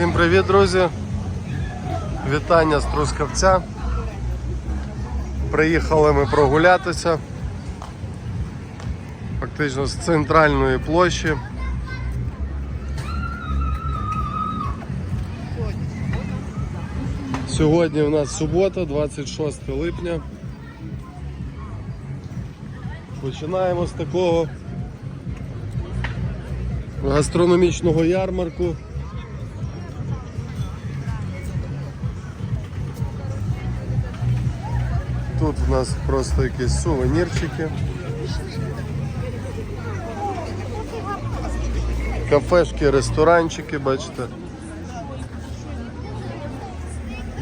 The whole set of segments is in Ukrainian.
Всім привіт, друзі! Вітання з Трускавця. Приїхали ми прогулятися. Фактично з центральної площі. Сьогодні у нас субота, 26 липня. Починаємо з такого гастрономічного ярмарку. У нас просто якісь сувенірчики. Кафешки, ресторанчики, бачите.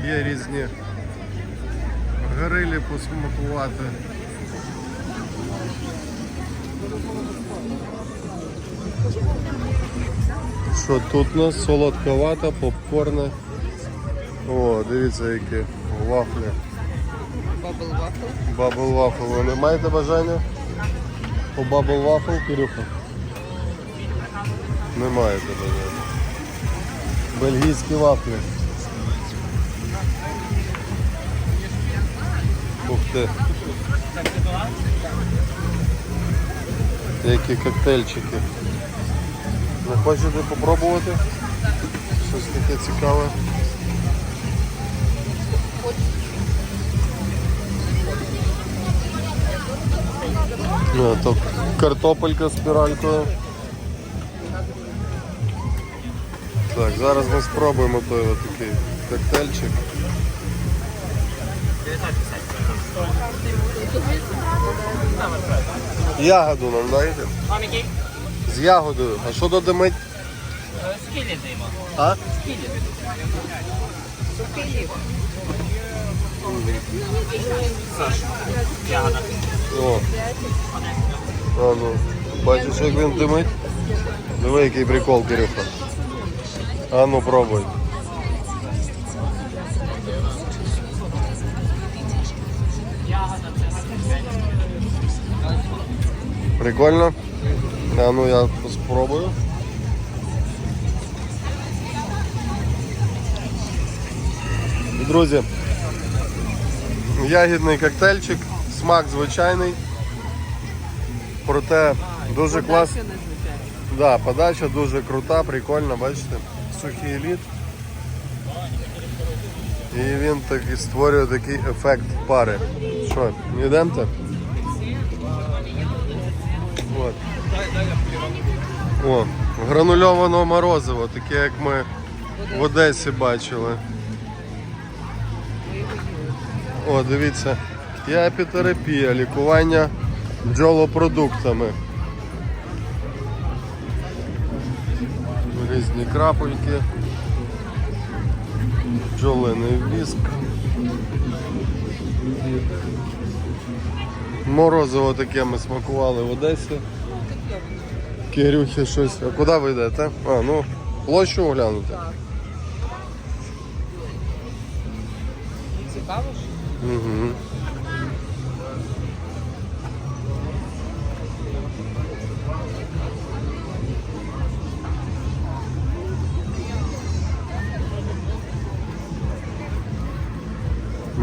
Є різні грилі посмакувати. Що тут у нас? Солодковата, попкорни. О, дивіться які вафлі. Бабл вафл. Ви не маєте бажання? По бабл вафл, Кирюха? Не маєте бажання. Бельгійські вафлі. Ух ти. Які коктейльчики. Не хочете попробувати? Щось таке цікаве. Ну, то картопелька з спіралькою. Так, зараз ми спробуємо той такий коктейльчик. Ягоду нам дайте. З ягодою. А що додимить? Скілі даємо. А? Скілі. Ягода. О. А ну. Бачиш, як він димить? Диви, який прикол, Кирюха. А ну пробуй. Прикольно? А ну я спробую. Друзі, ягідний коктейльчик, смак звичайний. Проте дуже класно. Да, подача дуже крута, прикольна, бачите? Сухий лід. І він так і створює такий ефект пари. Що, йдемте? От. О, гранульовано морозиво, таке як ми в Одесі бачили. О, дивіться, є епітерапія, лікування бджолопродуктами. Різні крапельки, бджолиний віск. Морозиво таке ми смакували в Одесі. Кирюхи щось. А куди ви йдете? А, ну, площу оглянути. Цікаво ж. Угу.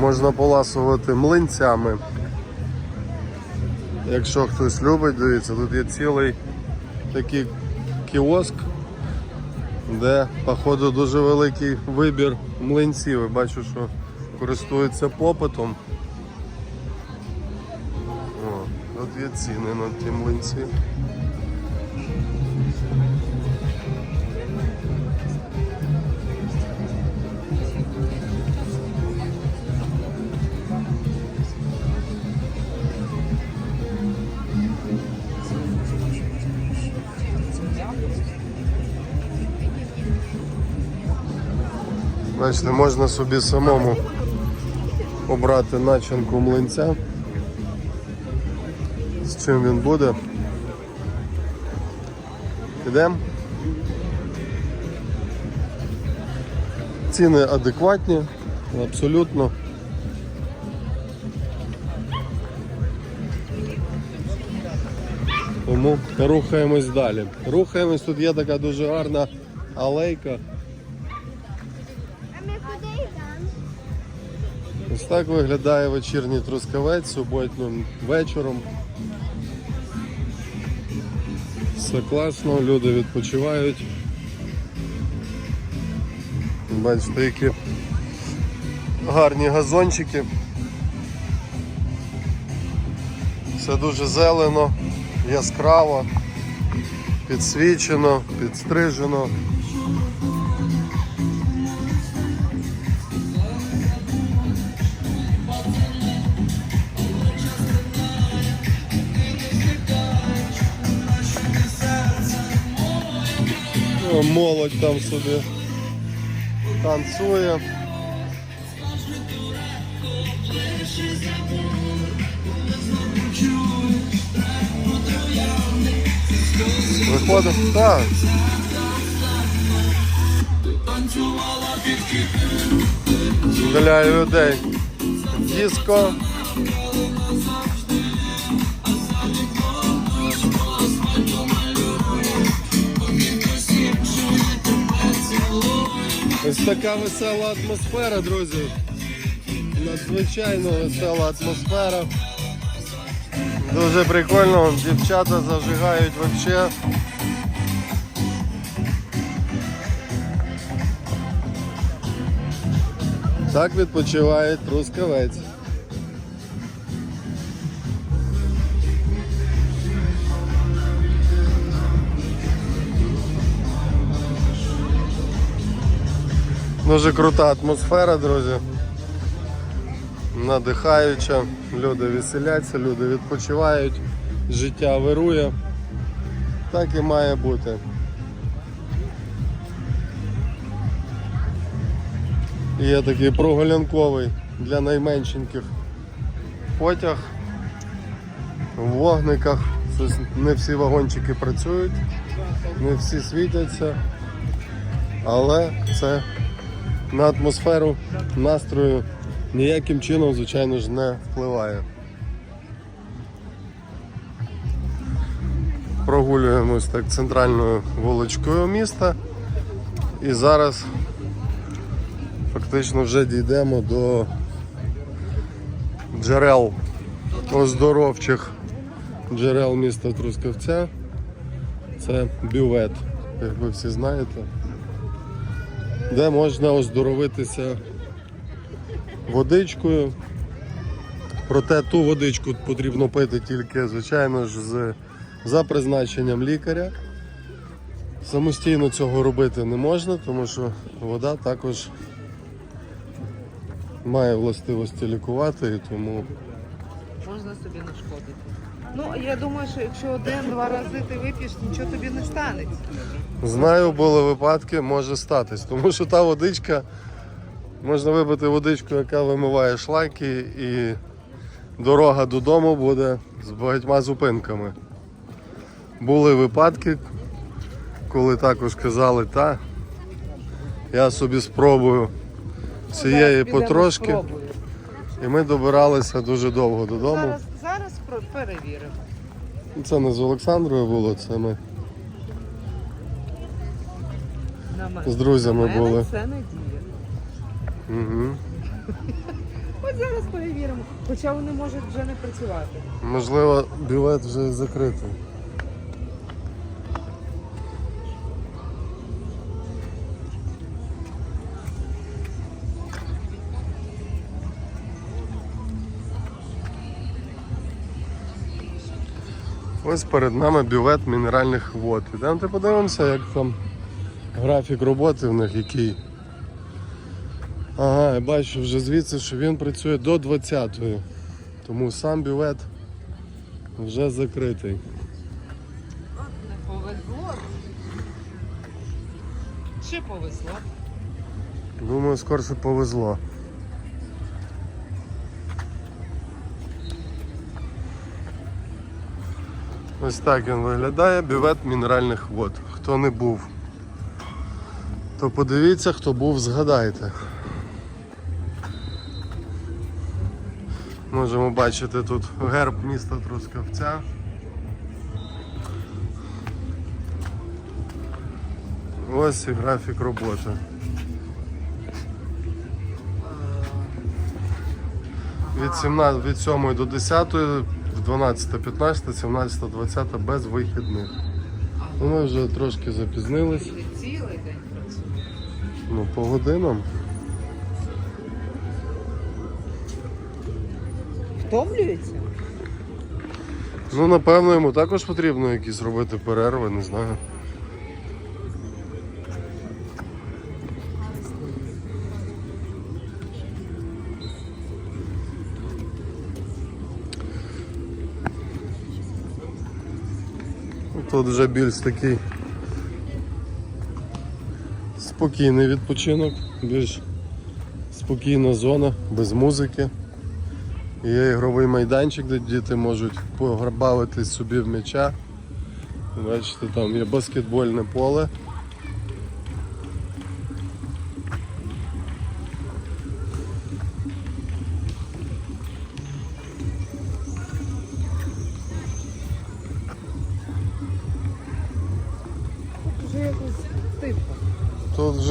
Можна поласувати млинцями. Якщо хтось любить, дивіться, тут є цілий такий кіоск, де, походу, дуже великий вибір млинців. Я бачу, що користуються попитом. О, тут є ціни на ті млинці. Бачите, можна собі самому обрати начинку млинця. З чим він буде. Ідемо. Ціни адекватні, абсолютно. Тому рухаємось далі. Рухаємось, тут є така дуже гарна алейка. Ось так виглядає вечірній трускавець суботнім вечором. Все класно, люди відпочивають. Бачите, які гарні газончики. Все дуже зелено, яскраво, підсвічено, підстрижено. Молодь там собі танцює. Виходимо? Так. Для людей. Диско. Ось така весела атмосфера, друзі. Надзвичайно весела атмосфера. Дуже прикольно, дівчата зажигають вообще. Так відпочиває трускавець. Дуже крута атмосфера, друзі. Надихаюча, люди веселяться, люди відпочивають, життя вирує. Так і має бути. Є такий прогулянковий для найменшеньких потяг в вогниках. Не всі вагончики працюють, не всі світяться, але це на атмосферу настрою ніяким чином, звичайно ж, не впливає. Прогулюємось так центральною вуличкою міста і зараз фактично вже дійдемо до джерел оздоровчих джерел міста Трускавця. Це бювет, як ви всі знаєте де можна оздоровитися водичкою. Проте ту водичку потрібно пити тільки, звичайно ж, з, за призначенням лікаря. Самостійно цього робити не можна, тому що вода також має властивості лікувати і тому Можна собі нашкодити. Ну, я думаю, що якщо один-два рази ти вип'єш, нічого тобі не станеться. Знаю, були випадки, може статись, тому що та водичка, можна випити водичку, яка вимиває шлаки, і дорога додому буде з багатьма зупинками. Були випадки, коли також казали, та я собі спробую цієї Зараз підемо потрошки, і ми добиралися дуже довго додому. Перевіримо. Це не з Олександрою було, це ми На мене. з друзями На мене були. Це надія. Угу. От зараз перевіримо. Хоча вони можуть вже не працювати. Можливо, білет вже закритий. Ось перед нами бювет мінеральних вод. Ідемо подивимося, як там графік роботи в них який. Ага, я бачу вже звідси, що він працює до 20-ї. Тому сам бювет вже закритий. Не повезло. Чи повезло? Думаю, скорше повезло. Ось так він виглядає, бювет мінеральних вод. Хто не був, то подивіться, хто був, згадайте. Можемо бачити тут герб міста Трускавця. Ось і графік роботи. Від 17-від 7 до 10 12, 15, 17, 20 без вихідних. Ну, Ми вже трошки запізнились. Цілий день працює. Ну, по годинам. Втомлюється? Ну, напевно, йому також потрібно якісь робити перерви, не знаю. Тут вже більш такий спокійний відпочинок, більш спокійна зона, без музики. Є ігровий майданчик, де діти можуть пограбавитись собі в м'яча. Бачите, там є баскетбольне поле.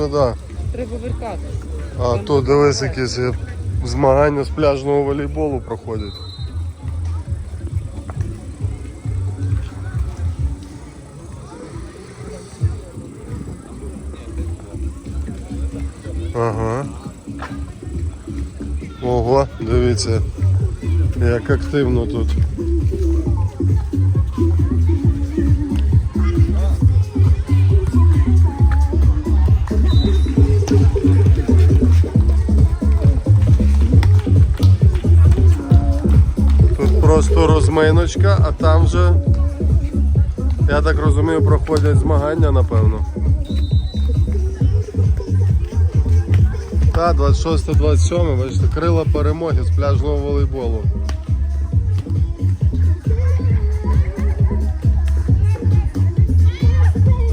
Вже да. Треба вертатися. А тут дивись якісь змагання з пляжного волейболу проходять. Ага. Ого, дивіться, як активно тут. Просто розминочка, а там вже, я так розумію, проходять змагання, напевно. Так, 26-27, бачите, крила перемоги з пляжного волейболу.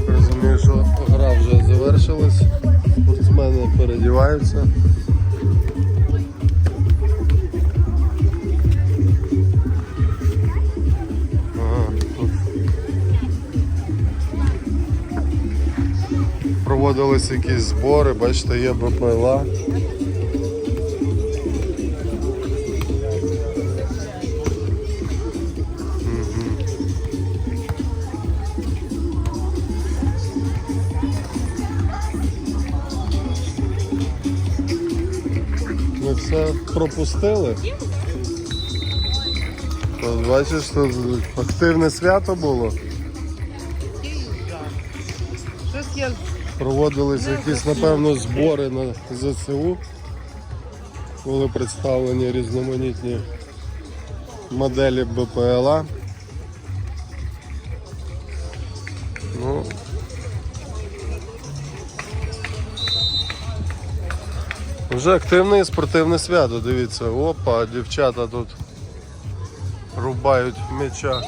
Розумію, що гра вже завершилась. Спортсмени передіваються. Проводились якісь збори, бачите, є БПЛА. Ми все пропустили. Бачиш, тут активне свято було. Проводились якісь, напевно, збори на ЗСУ. Були представлені різноманітні моделі БПЛА. Ну, вже активне спортивне свято, дивіться. Опа, дівчата тут рубають м'яча.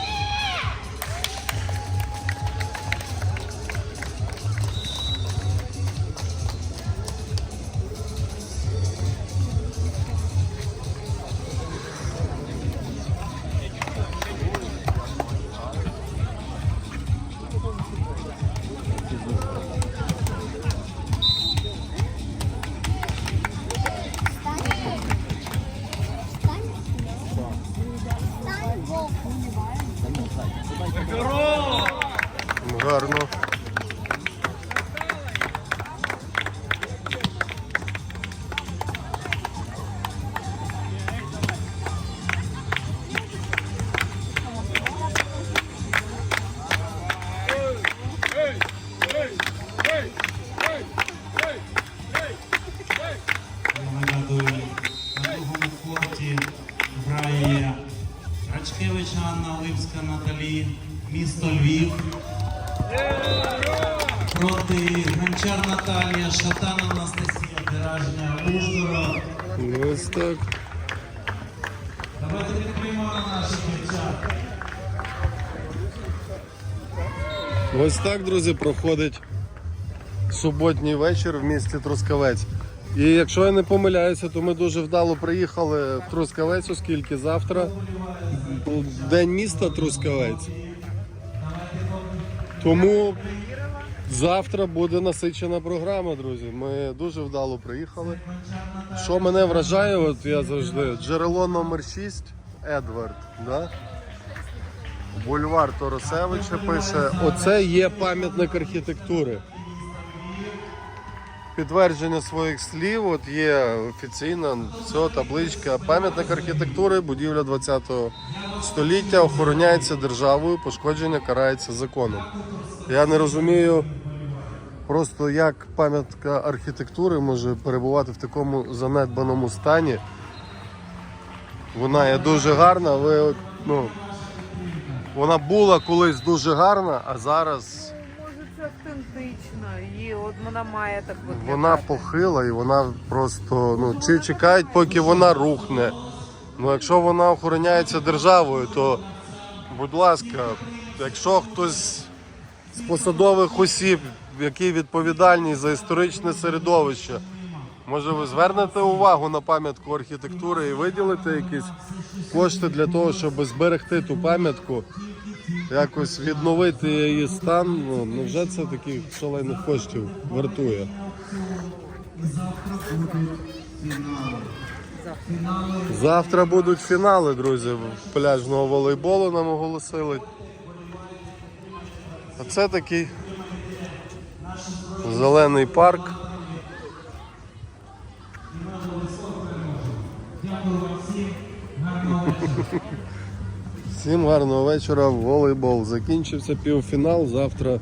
Ось так, друзі, проходить суботній вечір в місті Трускавець. І якщо я не помиляюся, то ми дуже вдало приїхали в Трускавець, оскільки завтра день міста Трускавець. Тому Завтра буде насичена програма, друзі. Ми дуже вдало приїхали. Що мене вражає, от я завжди джерело номер 6 Едвард. Да? Бульвар Торосевича пише: оце є пам'ятник архітектури. Підтвердження своїх слів, от є офіційна все, табличка. Пам'ятник архітектури, будівля 20 століття охороняється державою, пошкодження карається законом. Я не розумію просто як пам'ятка архітектури може перебувати в такому занедбаному стані. Вона є дуже гарна, але ну, вона була колись дуже гарна, а зараз Може це автентично, і от вона має так виглядати. вона похила і вона просто ну, чи чекають, поки вона рухне. Ну, якщо вона охороняється державою, то будь ласка, якщо хтось з посадових осіб, які відповідальні за історичне середовище, може ви звернете увагу на пам'ятку архітектури і виділите якісь кошти для того, щоб зберегти ту пам'ятку, якось відновити її стан. Ну, невже це таких шалених коштів вартує? Завтра будуть фінали, друзі, пляжного волейболу нам оголосили. А це такий зелений парк. Всім гарного вечора. Волейбол. Закінчився півфінал. Завтра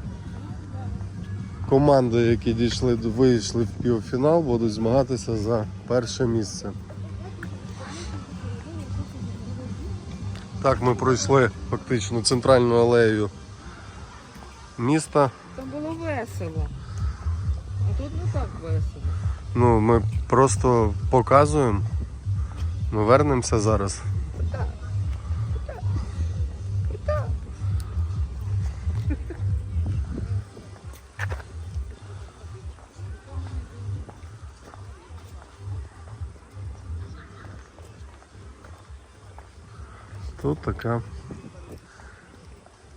команди, які дійшли, вийшли в півфінал, будуть змагатися за перше місце. Так, ми пройшли фактично центральну алею міста. Там було весело. А тут не так весело. Ну, ми просто показуємо. Ми вернемося зараз. Така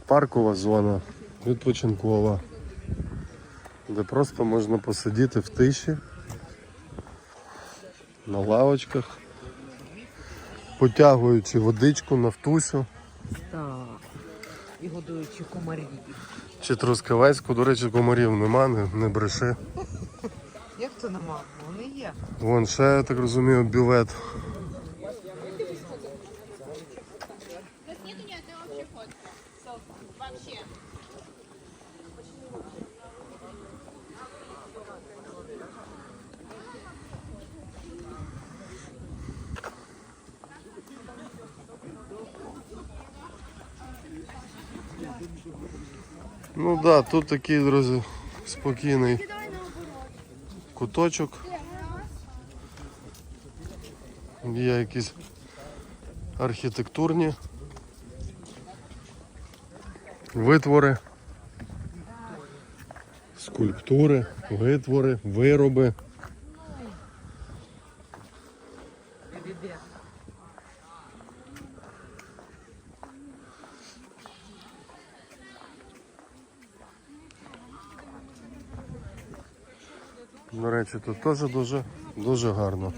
паркова зона, відпочинкова, де просто можна посидіти в тиші на лавочках, потягуючи водичку, нафтусю Так. І годуючи комарів. чи трускавецьку. До речі, комарів нема, не, не бреши. Як то нема? Вони є. Вон ще, я так розумію, бювет. Да, тут такий, друзі, спокійний куточок. Є якісь архітектурні витвори, скульптури, витвори, вироби. До речі, тут теж дуже, дуже гарно.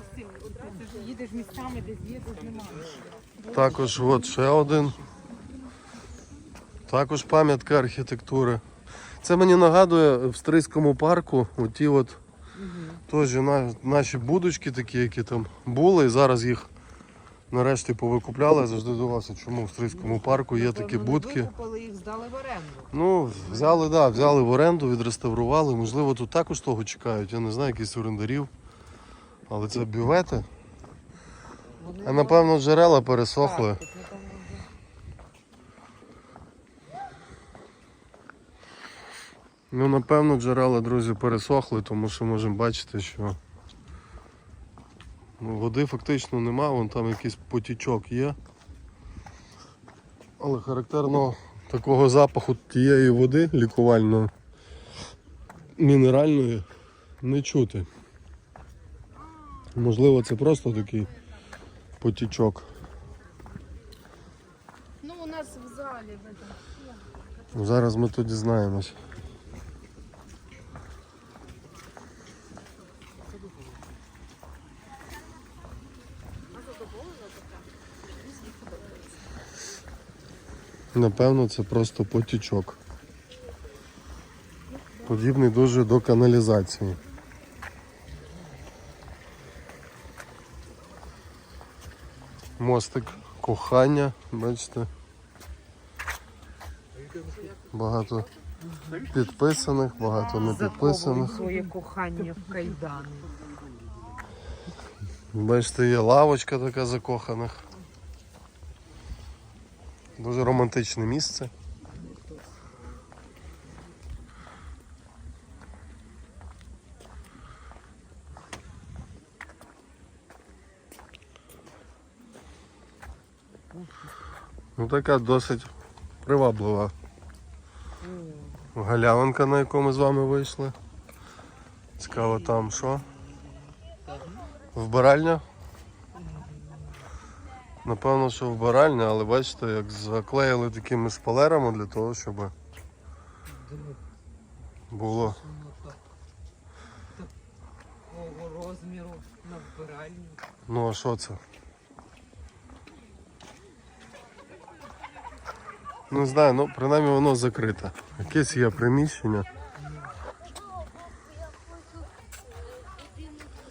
Їдеш місцями, десь є, немає. Також от ще один. Також пам'ятка архітектури. Це мені нагадує в Стрийському парку оті от теж на- наші будочки такі, які там були, і зараз їх нарешті повикупляли. Я завжди дивився, чому в Стрийському парку є такі будки. викупили їх, здали в оренду. Ну, взяли, да, взяли в оренду, відреставрували. Можливо, тут також того чекають. Я не знаю, якісь орендарів. Але це бювети. А напевно джерела пересохли. Ну, напевно, джерела, друзі, пересохли, тому що можемо бачити, що ну, води фактично нема, вон там якийсь потічок є. Але характерно такого запаху тієї води лікувально мінеральної не чути. Можливо, це просто такий потічок. Ну, у нас в залі. Зараз ми тут дізнаємось. Напевно, це просто потічок. Подібний дуже до каналізації. Мостик кохання, бачите. Багато підписаних, багато не підписаних. своє кохання в кайдани. Бачите, є лавочка така закоханих. Дуже романтичне місце. Ну така досить приваблива галявинка, на яку ми з вами вийшли. Цікаво там що? Вбиральня? Напевно, що вбиральня, але бачите, як заклеїли такими шпалерами для того, щоб було. Такого розміру на вбиральні. Ну а що це? Не знаю, ну принаймні воно закрите. Якесь є приміщення.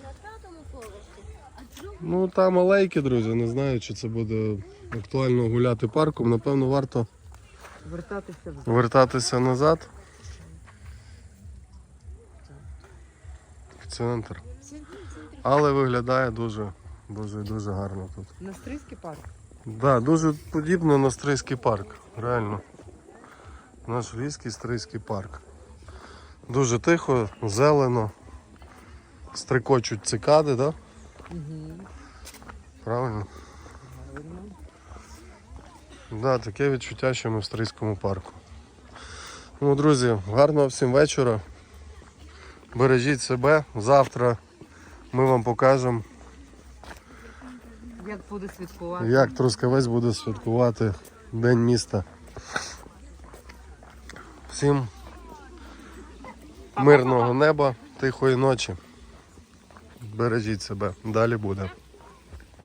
на п'ятому поверсі, а другу Ну там алейки, друзі, не знаю, чи це буде актуально гуляти парком. Напевно, варто Вертатися вертатися назад. В центр. Але виглядає дуже, дуже, дуже гарно тут. на Стрийський парк. Да, дуже подібно на Стрийський парк, реально. Наш львівський Стрийський парк. Дуже тихо, зелено. Стрикочуть цикади, так? Да? Правильно? Да, таке відчуття, що ми в Стрийському парку. Ну, друзі, гарного всім вечора. Бережіть себе. Завтра ми вам покажемо, Як буде святкувати? як Трускавець буде святкувати День міста. Всім мирного неба, тихої ночі. Бережіть себе. Далі буде.